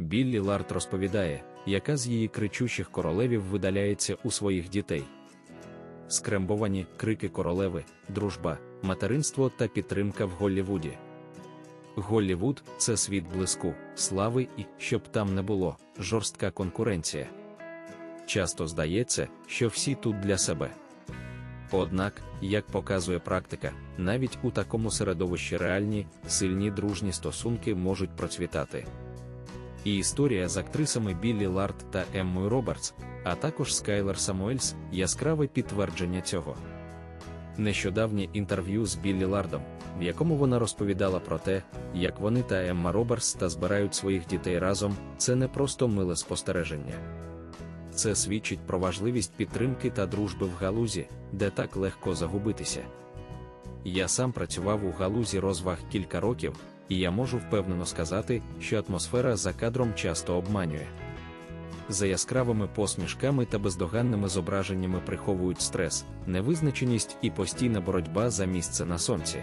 Біллі Ларт розповідає, яка з її кричущих королевів видаляється у своїх дітей. Скрембовані крики королеви, дружба, материнство та підтримка в Голлівуді. Голлівуд це світ блиску, слави і, щоб там не було, жорстка конкуренція. Часто здається, що всі тут для себе. Однак, як показує практика, навіть у такому середовищі реальні, сильні дружні стосунки можуть процвітати. І історія з актрисами Біллі Ларт та Еммою Робертс, а також Скайлер Самуельс яскраве підтвердження цього. Нещодавнє інтерв'ю з Біллі Лардом, в якому вона розповідала про те, як вони та Емма Робертс та збирають своїх дітей разом, це не просто миле спостереження. Це свідчить про важливість підтримки та дружби в галузі, де так легко загубитися. Я сам працював у галузі розваг кілька років, і я можу впевнено сказати, що атмосфера за кадром часто обманює. За яскравими посмішками та бездоганними зображеннями приховують стрес, невизначеність і постійна боротьба за місце на сонці.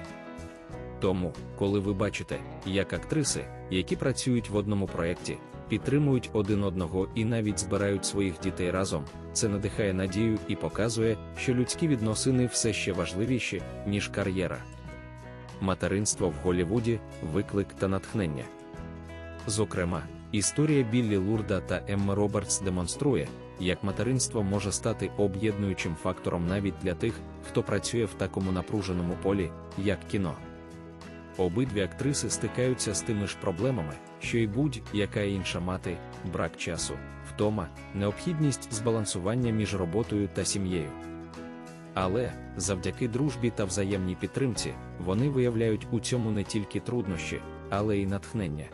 Тому, коли ви бачите, як актриси, які працюють в одному проєкті, підтримують один одного і навіть збирають своїх дітей разом, це надихає надію і показує, що людські відносини все ще важливіші, ніж кар'єра. Материнство в Голлівуді виклик та натхнення. Зокрема, історія Біллі Лурда та Емми Робертс демонструє, як материнство може стати об'єднуючим фактором навіть для тих, хто працює в такому напруженому полі, як кіно. Обидві актриси стикаються з тими ж проблемами, що й будь-яка інша мати, брак часу, втома, необхідність збалансування між роботою та сім'єю. Але, завдяки дружбі та взаємній підтримці, вони виявляють у цьому не тільки труднощі, але й натхнення.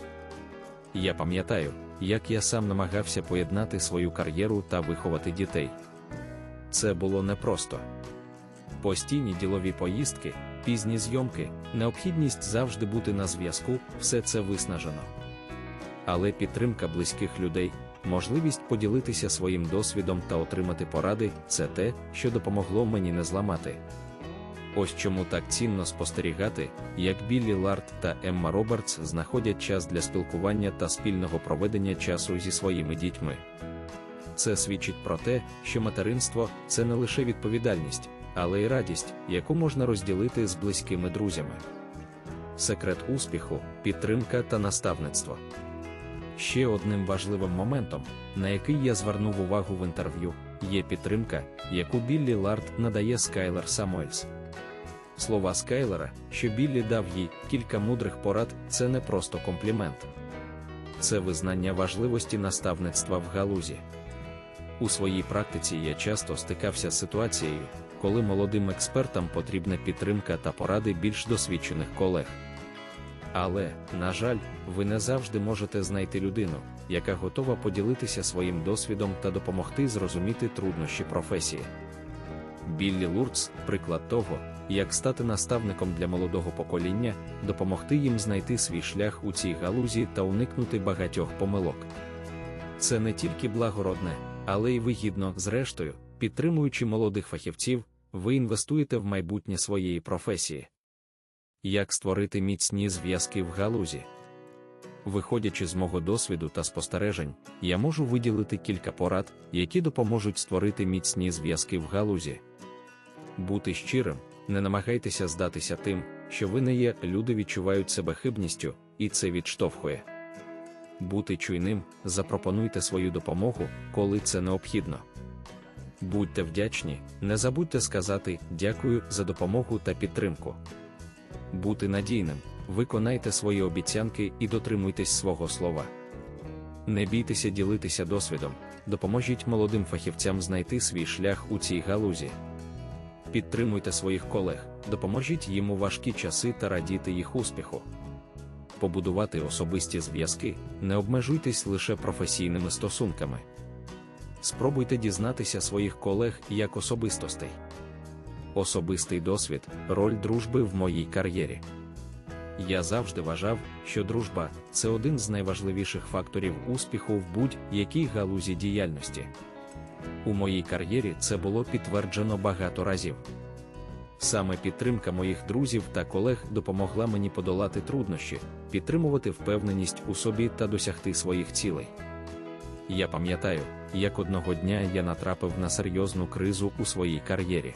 Я пам'ятаю, як я сам намагався поєднати свою кар'єру та виховати дітей. Це було непросто. Постійні ділові поїздки, пізні зйомки, необхідність завжди бути на зв'язку, все це виснажено. Але підтримка близьких людей, можливість поділитися своїм досвідом та отримати поради це те, що допомогло мені не зламати. Ось чому так цінно спостерігати, як Біллі Ларт та Емма Робертс знаходять час для спілкування та спільного проведення часу зі своїми дітьми. Це свідчить про те, що материнство це не лише відповідальність, але й радість, яку можна розділити з близькими друзями. Секрет успіху, підтримка та наставництво. Ще одним важливим моментом, на який я звернув увагу в інтерв'ю, є підтримка, яку Біллі Ларт надає Скайлер Самуельс. Слова Скайлера, що Біллі дав їй кілька мудрих порад, це не просто комплімент. Це визнання важливості наставництва в галузі. У своїй практиці я часто стикався з ситуацією, коли молодим експертам потрібна підтримка та поради більш досвідчених колег. Але, на жаль, ви не завжди можете знайти людину, яка готова поділитися своїм досвідом та допомогти зрозуміти труднощі професії. Біллі Лурц приклад того, як стати наставником для молодого покоління, допомогти їм знайти свій шлях у цій галузі та уникнути багатьох помилок. Це не тільки благородне, але й вигідно, зрештою, підтримуючи молодих фахівців, ви інвестуєте в майбутнє своєї професії. Як створити міцні зв'язки в галузі? Виходячи з мого досвіду та спостережень, я можу виділити кілька порад, які допоможуть створити міцні зв'язки в галузі. Бути щирим, не намагайтеся здатися тим, що ви не є, люди відчувають себе хибністю, і це відштовхує. Бути чуйним, запропонуйте свою допомогу, коли це необхідно. Будьте вдячні, не забудьте сказати дякую за допомогу та підтримку. Бути надійним, виконайте свої обіцянки і дотримуйтесь свого слова. Не бійтеся ділитися досвідом, допоможіть молодим фахівцям знайти свій шлях у цій галузі. Підтримуйте своїх колег, допоможіть їм у важкі часи та радіти їх успіху. Побудувати особисті зв'язки, не обмежуйтесь лише професійними стосунками. Спробуйте дізнатися своїх колег як особистостей. Особистий досвід, роль дружби в моїй кар'єрі. Я завжди вважав, що дружба це один з найважливіших факторів успіху в будь-якій галузі діяльності. У моїй кар'єрі це було підтверджено багато разів. Саме підтримка моїх друзів та колег допомогла мені подолати труднощі, підтримувати впевненість у собі та досягти своїх цілей. Я пам'ятаю, як одного дня я натрапив на серйозну кризу у своїй кар'єрі.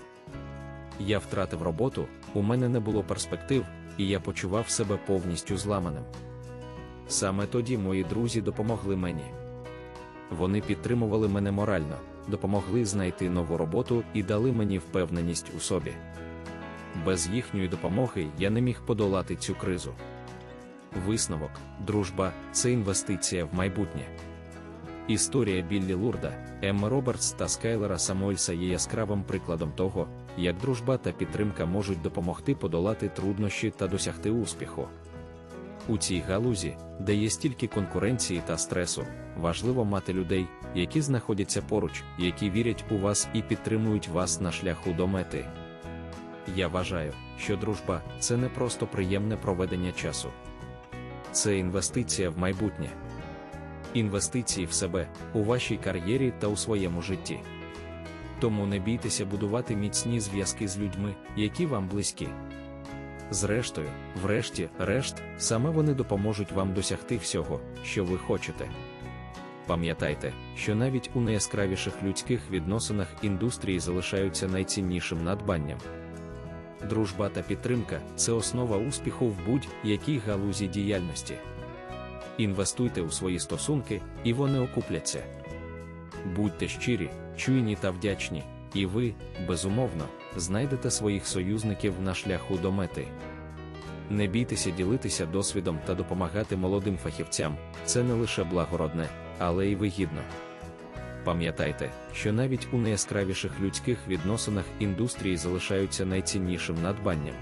Я втратив роботу, у мене не було перспектив, і я почував себе повністю зламаним. Саме тоді мої друзі допомогли мені. Вони підтримували мене морально, допомогли знайти нову роботу і дали мені впевненість у собі. Без їхньої допомоги я не міг подолати цю кризу. Висновок, дружба це інвестиція в майбутнє. Історія Біллі Лурда, Емми Робертс та Скайлера Самуельса є яскравим прикладом того, як дружба та підтримка можуть допомогти подолати труднощі та досягти успіху. У цій галузі, де є стільки конкуренції та стресу, важливо мати людей, які знаходяться поруч, які вірять у вас і підтримують вас на шляху до мети. Я вважаю, що дружба це не просто приємне проведення часу, це інвестиція в майбутнє. Інвестиції в себе, у вашій кар'єрі та у своєму житті. Тому не бійтеся будувати міцні зв'язки з людьми, які вам близькі. Зрештою, врешті, решт, саме вони допоможуть вам досягти всього, що ви хочете. Пам'ятайте, що навіть у найяскравіших людських відносинах індустрії залишаються найціннішим надбанням. Дружба та підтримка це основа успіху в будь-якій галузі діяльності. Інвестуйте у свої стосунки, і вони окупляться. Будьте щирі, чуйні та вдячні, і ви, безумовно, знайдете своїх союзників на шляху до мети. Не бійтеся ділитися досвідом та допомагати молодим фахівцям, це не лише благородне, але й вигідно. Пам'ятайте, що навіть у найяскравіших людських відносинах індустрії залишаються найціннішим надбанням.